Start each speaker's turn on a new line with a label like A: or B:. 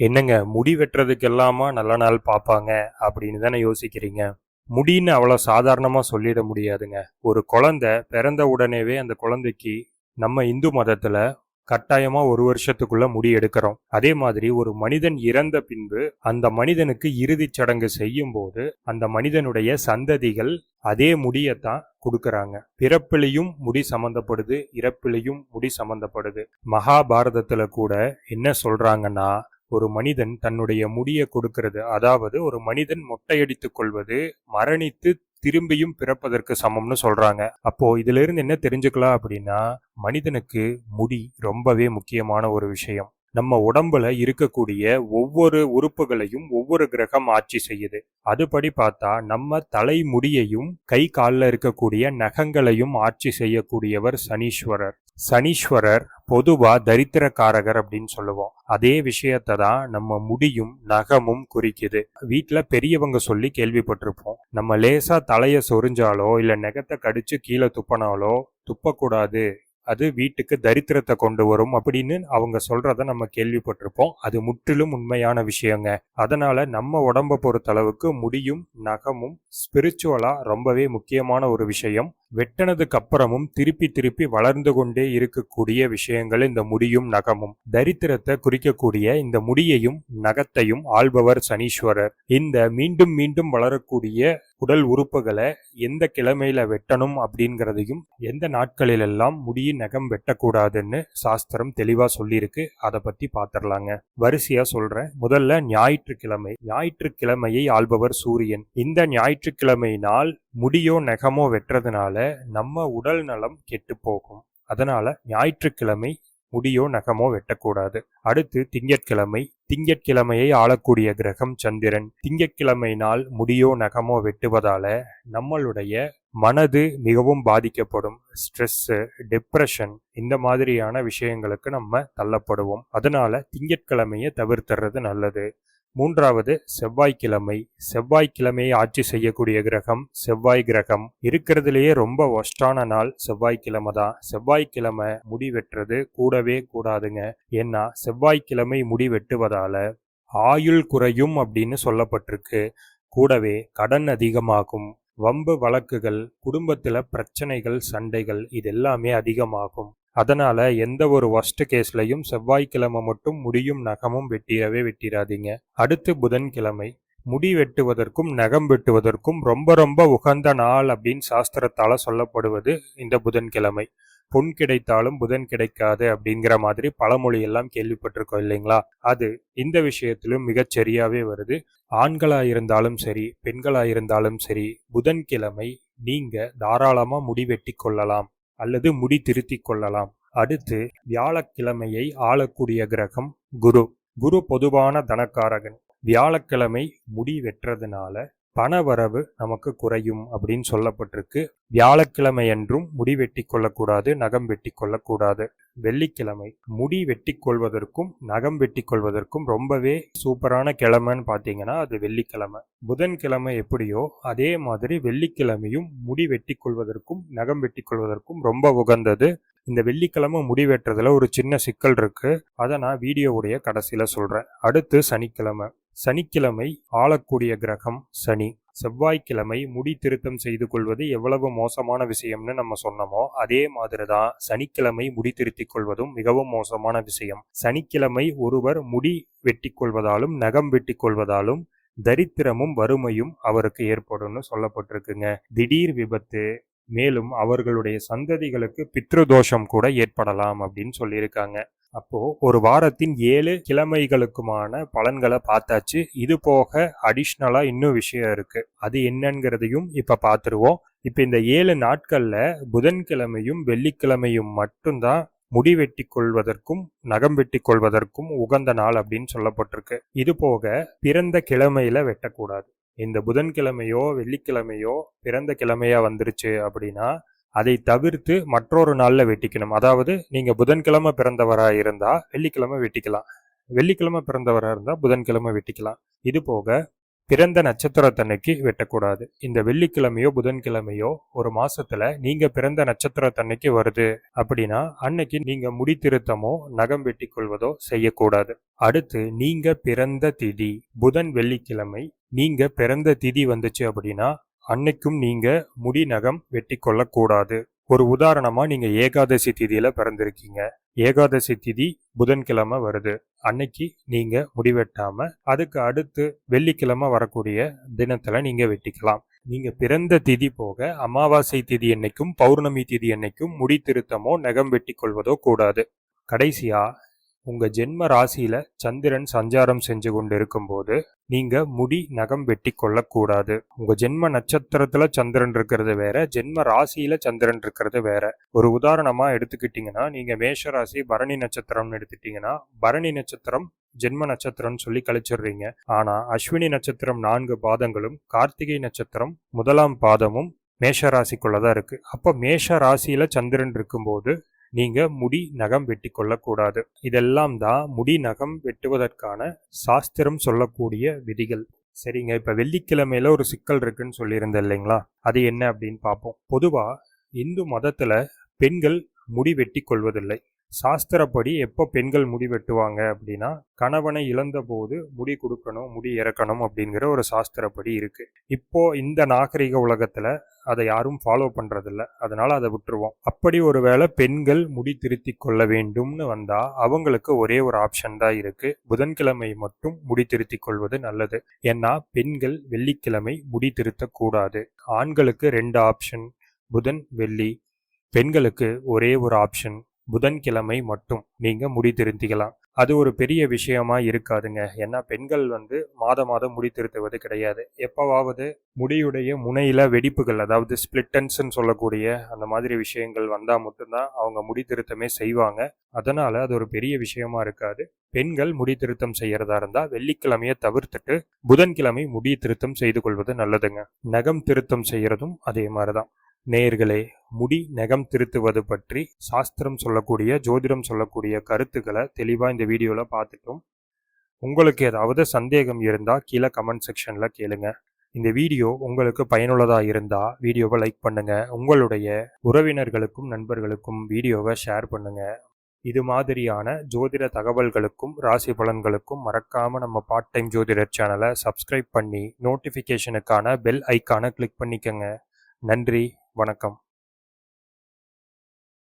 A: என்னங்க முடி வெட்டுறதுக்கு எல்லாமா நல்ல நாள் பார்ப்பாங்க அப்படின்னு தானே யோசிக்கிறீங்க. முடின்னு அவ்வளோ சாதாரணமாக சொல்லிட முடியாதுங்க. ஒரு குழந்தை பிறந்த உடனேவே அந்த குழந்தைக்கு நம்ம இந்து மதத்தில் கட்டாயமாக ஒரு வருஷத்துக்குள்ள முடி எடுக்கிறோம். அதே மாதிரி ஒரு மனிதன் இறந்த பின்பு அந்த மனிதனுக்கு இறுதிச் சடங்கு செய்யும் போது அந்த மனிதனுடைய சந்ததிகள் அதே முடியத்தான் கொடுக்கறாங்க. பிறப்பிலையும் முடி சம்பந்தப்படுது இறப்பிலையும் முடி சம்பந்தப்படுது. மகாபாரதத்துல கூட என்ன சொல்றாங்கன்னா ஒரு மனிதன் தன்னுடைய முடியை கொடுக்கிறது. அதாவது ஒரு மனிதன் மொட்டையடித்துக் கொள்வது மரணித்து திரும்பியும் பிறப்பதற்கு சமம்னு சொல்றாங்க. அப்போ இதுல இருந்து என்ன தெரிஞ்சுக்கலாம் அப்படின்னா மனிதனுக்கு முடி ரொம்பவே முக்கியமான ஒரு விஷயம். நம்ம உடம்புல இருக்கக்கூடிய ஒவ்வொரு உறுப்புகளையும் ஒவ்வொரு கிரகம் ஆட்சி செய்யுது. அதுபடி பார்த்தா நம்ம தலைமுடியையும் கை காலில் இருக்கக்கூடிய நகங்களையும் ஆட்சி செய்யக்கூடியவர் சனீஸ்வரர். சனீஸ்வரர் பொதுவா தரித்திரக்காரகர் அப்படின்னு சொல்லுவோம். அதே விஷயத்தை தான் நம்ம முடியும் நகமும் குறிக்குது. வீட்டில் பெரியவங்க சொல்லி கேள்விப்பட்டிருப்போம். நம்ம லேசா தலையை சொரிஞ்சாலோ இல்லை நெகத்தை கடிச்சு கீழே துப்பினாலோ துப்பக்கூடாது. அது வீட்டுக்கு தரித்திரத்தை கொண்டு வரும் அப்படின்னு அவங்க சொல்றத நம்ம கேள்விப்பட்டிருப்போம். அது முற்றிலும் உண்மையான விஷயங்க. அதனால நம்ம உடம்ப பொறுத்தளவுக்கு முடியும் நகமும் ஸ்பிரிச்சுவலா ரொம்பவே முக்கியமான ஒரு விஷயம். வெட்டினதுக்கு அப்புறமும் திருப்பி திருப்பி வளர்ந்து கொண்டே இருக்கக்கூடிய விஷயங்கள் இந்த முடியும் நகமும். தரித்திரத்தை குறிக்கக்கூடிய இந்த முடியையும் நகத்தையும் ஆள்பவர் சனீஸ்வரர். இந்த மீண்டும் மீண்டும் வளரக்கூடிய உடல் உறுப்புகளை எந்த கிழமையில வெட்டணும் அப்படிங்கிறதையும் எந்த நாட்களிலெல்லாம் முடியின் நகம் வெட்டக்கூடாதுன்னு சாஸ்திரம் தெளிவா சொல்லியிருக்கு அதை பத்தி பாத்திரலாங்க. வரிசையா சொல்றேன். முதல்ல ஞாயிற்றுக்கிழமை. ஞாயிற்றுக்கிழமையை ஆள்பவர் சூரியன். இந்த ஞாயிற்றுக்கிழமை நாள் முடியோ நகமோ வெட்டுறதுனால நம்ம உடல் நலம் கெட்டு போகும். அதனால ஞாயிற்றுக்கிழமை முடியோ நகமோ வெட்டக்கூடாது. அடுத்து திங்கட்கிழமை. திங்கட்கிழமையை ஆளக்கூடிய கிரகம் சந்திரன். திங்கட்கிழமை நாள் முடியோ நகமோ வெட்டுவதால நம்மளுடைய மனது மிகவும் பாதிக்கப்படும். ஸ்ட்ரெஸ்ஸு டிப்ரெஷன் இந்த மாதிரியான விஷயங்களுக்கு நம்ம தள்ளப்படுவோம். அதனால திங்கட்கிழமையை தவிர்த்துறது நல்லது. மூன்றாவது செவ்வாய்க்கிழமை. செவ்வாய்க்கிழமையை ஆட்சி செய்யக்கூடிய கிரகம் செவ்வாய் கிரகம். இருக்கிறதுலேயே ரொம்ப ஒஸ்டான நாள் செவ்வாய்க்கிழமை தான். செவ்வாய்க்கிழமை முடி வெட்டுறது கூடவே கூடாதுங்க. ஏன்னா செவ்வாய்க்கிழமை முடி வெட்டுவதால ஆயுள் குறையும் அப்படின்னு சொல்லப்பட்டிருக்கு. கூடவே கடன் அதிகமாகும். வம்பு வழக்குகள் குடும்பத்தில் பிரச்சனைகள் சண்டைகள் இது எல்லாமே அதிகமாகும். அதனால் எந்த ஒரு ஒஸ்ட் கேஸ்லையும் செவ்வாய்க்கிழமை மட்டும் முடியும் நகமும் வெட்டிடவே வெட்டிடாதீங்க. அடுத்து புதன்கிழமை. முடி வெட்டுவதற்கும் நகம் வெட்டுவதற்கும் ரொம்ப ரொம்ப உகந்த நாள் அப்படின்னு சாஸ்திரத்தால் சொல்லப்படுவது இந்த புதன்கிழமை. பொன் கிடைத்தாலும் புதன் கிடைக்காது அப்படிங்கிற மாதிரி பழமொழி எல்லாம் கேள்விப்பட்டிருக்கோம் இல்லைங்களா? அது இந்த விஷயத்திலும் மிகச் சரியாவே வருது. ஆண்களாயிருந்தாலும் சரி பெண்களாயிருந்தாலும் சரி புதன்கிழமை நீங்கள் தாராளமாக முடி வெட்டி கொள்ளலாம். அல்லது முடி திருத்திக் கொள்ளலாம். அடுத்து வியாழக்கிழமையை ஆளக்கூடிய கிரகம் குரு. குரு பொதுவான தனக்காரகன். வியாழக்கிழமை முடி வெட்டுறதுனால பணவரவு நமக்கு குறையும் அப்படின்னு சொல்லப்பட்டிருக்கு. வியாழக்கிழமை என்றும் முடி வெட்டி கொள்ளக்கூடாது நகம் வெட்டி கொள்ளக்கூடாது. வெள்ளிக்கிழமை முடி வெட்டி கொள்வதற்கும் நகம் வெட்டி கொள்வதற்கும் ரொம்பவே சூப்பரான கிழமைன்னு பார்த்தீங்கன்னா அது வெள்ளிக்கிழமை. புதன்கிழமை எப்படியோ அதே மாதிரி வெள்ளிக்கிழமையும் முடி வெட்டி கொள்வதற்கும் நகம் வெட்டி கொள்வதற்கும் ரொம்ப உகந்தது. இந்த வெள்ளிக்கிழமை முடி வெட்டுறதுல ஒரு சின்ன சிக்கல் இருக்கு. அதை நான் வீடியோவுடைய கடைசியில சொல்றேன். அடுத்து சனிக்கிழமை. சனிக்கிழமை ஆளக்கூடிய கிரகம் சனி. செவ்வாய்க்கிழமை முடி திருத்தம் செய்து கொள்வது எவ்வளவு மோசமான விஷயம்னு நம்ம சொன்னோமோ அதே மாதிரி தான் சனிக்கிழமை முடி திருத்திக் கொள்வதும் மிகவும் மோசமான விஷயம். சனிக்கிழமை ஒருவர் முடி வெட்டி கொள்வதாலும் நகம் வெட்டி கொள்வதாலும் தரித்திரமும் வறுமையும் அவருக்கு ஏற்படும்னு சொல்லப்பட்டிருக்குங்க. திடீர் விபத்து மேலும் அவர்களுடைய சந்ததிகளுக்கு பித்ருதோஷம் கூட ஏற்படலாம் அப்படின்னு சொல்லியிருக்காங்க. அப்போ ஒரு வாரத்தின் ஏழு கிழமைகளுக்குமான பலன்களை பார்த்தாச்சு. இது போக அடிஷ்னலா இன்னும் விஷயம் இருக்கு. அது என்னங்கிறதையும் இப்ப பார்த்துருவோம். இப்ப இந்த ஏழு நாட்கள்ல புதன்கிழமையும் வெள்ளிக்கிழமையும் மட்டும்தான் முடி வெட்டி கொள்வதற்கும் நகம் வெட்டி கொள்வதற்கும் உகந்த நாள் அப்படின்னு சொல்லப்பட்டிருக்கு. இது போக பிறந்த கிழமையில வெட்டக்கூடாது. இந்த புதன்கிழமையோ வெள்ளிக்கிழமையோ பிறந்த கிழமையா வந்துருச்சு அப்படின்னா அதை தவிர்த்து மற்றொரு நாளில் வெட்டிக்கணும். அதாவது நீங்கள் புதன்கிழமை பிறந்தவராக இருந்தால் வெள்ளிக்கிழமை வெட்டிக்கலாம். வெள்ளிக்கிழமை பிறந்தவராக இருந்தால் புதன்கிழமை வெட்டிக்கலாம். இது போக பிறந்த நட்சத்திரத்தன்னைக்கு வெட்டக்கூடாது. இந்த வெள்ளிக்கிழமையோ புதன்கிழமையோ ஒரு மாசத்துல நீங்க பிறந்த நட்சத்திரத்தன்னைக்கு வருது அப்படின்னா அன்னைக்கு நீங்க முடி திருத்தமோ நகம் வெட்டி கொள்வதோ செய்யக்கூடாது. அடுத்து நீங்க பிறந்த திதி. புதன் வெள்ளிக்கிழமை நீங்க பிறந்த திதி வந்துச்சு அப்படின்னா அன்னைக்கும் நீங்க முடி நகம் வெட்டி கொள்ளக்கூடாது ஒரு உதாரணமா நீங்க ஏகாதசி திதியில பிறந்திருக்கீங்க. ஏகாதசி திதி புதன்கிழமை வருது. அன்னைக்கு நீங்க முடிவெட்டாம அதுக்கு அடுத்து வெள்ளிக்கிழமை வரக்கூடிய தினத்துல நீங்க வெட்டிக்கலாம். நீங்க பிறந்த திதி போக அமாவாசை திதி என்னைக்கும் பௌர்ணமி திதி என்னைக்கும் முடி திருத்தமோ நகம் வெட்டி கொள்வதோ கூடாது. கடைசியா உங்கள் ஜென்ம ராசியில் சந்திரன் சஞ்சாரம் செஞ்சு கொண்டு இருக்கும்போது நீங்கள் முடி நகம் வெட்டி கொள்ளக்கூடாது. உங்கள் ஜென்ம நட்சத்திரத்தில் சந்திரன் இருக்கிறது வேற ஜென்ம ராசியில் சந்திரன் இருக்கிறது வேற. ஒரு உதாரணமாக எடுத்துக்கிட்டிங்கன்னா நீங்கள் மேஷ ராசி பரணி நட்சத்திரம்னு எடுத்துட்டீங்கன்னா பரணி நட்சத்திரம் ஜென்ம நட்சத்திரம்னு சொல்லி கழிச்சிடுறீங்க. ஆனால் அஸ்வினி நட்சத்திரம் நான்கு பாதங்களும் கார்த்திகை நட்சத்திரம் முதலாம் பாதமும் மேஷ ராசிக்குள்ளதான் இருக்குது அப்போ மேஷ ராசியில் சந்திரன் இருக்கும்போது நீங்க முடி நகம் வெட்டி கொள்ளக்கூடாது இதெல்லாம் தான் முடி நகம் வெட்டுவதற்கான சாஸ்திரம் சொல்லக்கூடிய விதிகள். சரிங்க இப்ப வெள்ளிக்கிழமையில ஒரு சிக்கல் இருக்குன்னு சொல்லியிருந்தேன் இல்லைங்களா? அது என்ன அப்படின்னு பார்ப்போம். பொதுவா இந்து மதத்துல பெண்கள் முடி வெட்டி கொள்வதில்லை சாஸ்திரப்படி எப்போ பெண்கள் முடி வெட்டுவாங்க அப்படின்னா கணவனை இழந்த போது முடி கொடுக்கணும் முடி இறக்கணும் அப்படிங்கிற ஒரு சாஸ்திரப்படி இருக்குது இப்போ இந்த நாகரிக உலகத்தில் அதை யாரும் ஃபாலோ பண்ணுறதில்ல அதனால் அதை விட்டுருவோம். அப்படி ஒருவேளை பெண்கள் முடி திருத்தி கொள்ள வேண்டும்னு வந்தால் அவங்களுக்கு ஒரே ஒரு ஆப்ஷன் தான் இருக்குது புதன்கிழமை மட்டும் முடி திருத்தி கொள்வது நல்லது. ஏன்னா பெண்கள் வெள்ளிக்கிழமை முடி திருத்தக்கூடாது ஆண்களுக்கு ரெண்டு ஆப்ஷன் புதன் வெள்ளி. பெண்களுக்கு ஒரே ஒரு ஆப்ஷன் புதன்கிழமை மட்டும் நீங்க முடி திருத்திக்கலாம். அது ஒரு பெரிய விஷயமா இருக்காதுங்க. ஏன்னா பெண்கள் வந்து மாத மாதம் முடி திருத்துவது கிடையாது. எப்பவாவது முடியுடைய முனையில வெடிப்புகள் அதாவது ஸ்பிளிட்டன்ஸ்ன்னு சொல்லக்கூடிய அந்த மாதிரி விஷயங்கள் வந்தா மட்டும்தான் அவங்க முடி திருத்தமே செய்வாங்க. அதனால அது ஒரு பெரிய விஷயமா இருக்காது. பெண்கள் முடி திருத்தம் செய்யறதா இருந்தா வெள்ளிக்கிழமையை தவிர்த்துட்டு புதன்கிழமை முடி திருத்தம் செய்து கொள்வது நல்லதுங்க. நகம் திருத்தம் செய்யறதும் அதே மாதிரிதான். நேயர்களே முடி நகம் திருத்துவது பற்றி சாஸ்திரம் சொல்லக்கூடிய ஜோதிடம் சொல்லக்கூடிய கருத்துக்களை தெளிவாக இந்த வீடியோவில் பார்த்துட்டோம். உங்களுக்கு ஏதாவது சந்தேகம் இருந்தால் கீழே கமெண்ட் செக்ஷனில் கேளுங்க. இந்த வீடியோ உங்களுக்கு பயனுள்ளதாக இருந்தால் வீடியோவை லைக் பண்ணுங்க. உங்களுடைய உறவினர்களுக்கும் நண்பர்களுக்கும் வீடியோவை ஷேர் பண்ணுங்க. இது மாதிரியான ஜோதிட தகவல்களுக்கும் ராசி பலன்களுக்கும் மறக்காமல் நம்ம பார்ட் டைம் ஜோதிடர் சேனலை சப்ஸ்கிரைப் பண்ணி நோட்டிஃபிகேஷனுக்கான பெல் ஐக்கானை கிளிக் பண்ணிக்கோங்க. நன்றி. வணக்கம்.